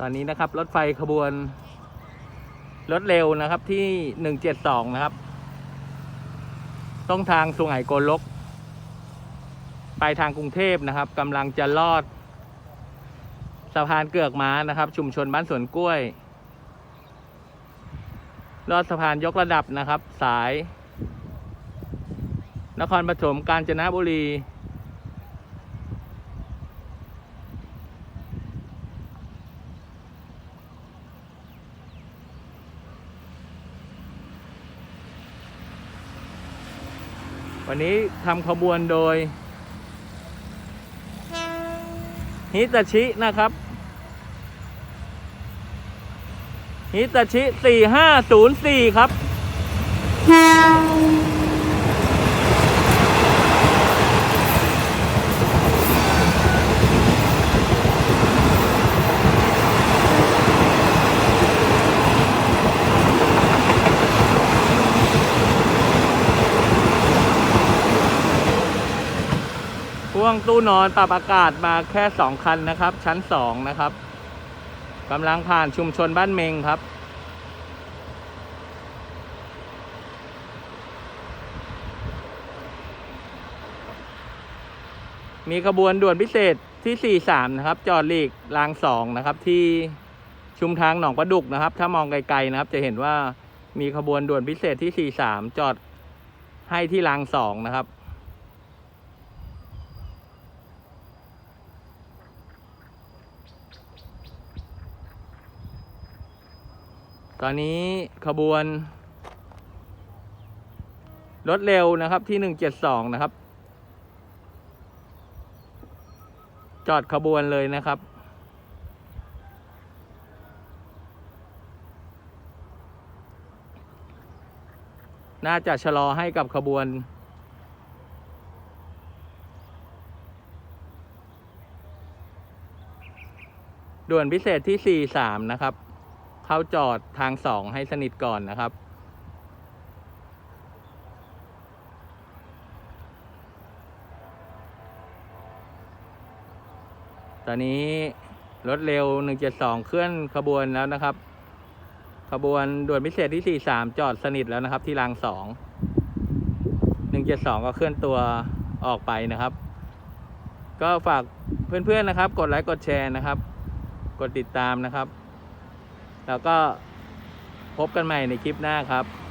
ตอนนี้นะครับ รถไฟขบวน รถเร็วนะครับที่หนึ่งเจ็ดสองนะครับ ต้องทางสุไหงโกลก ไปทางกรุงเทพนะครับกำลังจะลอด สะพานเกือกม้านะครับ ชุมชนบ้านสวนกล้วย ลอดสะพานยกระดับนะครับ สาย นครปฐมกาญจนบุรี วันนี้ทำขบวนโดยฮิตาชินะครับฮิตาชิ 4504 ครับ วงตู้นอนปรับอากาศมาแค่สองคันนะครับ ชั้นสองนะครับกำลังผ่านชุมชนบ้านเมงครับ มีขบวนด่วนพิเศษที่ 43 นะครับ จอดหลีกรางสองนะครับ ที่ชุมทางหนองประดุกนะครับ ถ้ามองไกลๆนะครับ จะเห็นว่ามีขบวนด่วนพิเศษที่ 43 จอดให้ที่รางสองนะครับ ตอนนี้ขบวน รถเร็วนะครับที่หนึ่งเจ็ดสองนะครับ จอดขบวนเลยนะครับน่าจะชะลอให้กับขบวน ด่วนพิเศษที่ 43 นะครับ เข้าจอดทางสองให้สนิทก่อนนะครับ ตอนนี้รถเร็ว 172 เคลื่อนขบวนแล้วนะครับ ขบวนด่วนพิเศษที่ 43 จอดสนิทแล้วนะครับ ที่รางสอง172 ก็เคลื่อนตัวออกไปนะครับ ก็ฝากเพื่อนๆนะครับ กดไลค์กดแชร์นะครับ กดติดตามนะครับ แล้วก็พบกันใหม่ในคลิปหน้าครับ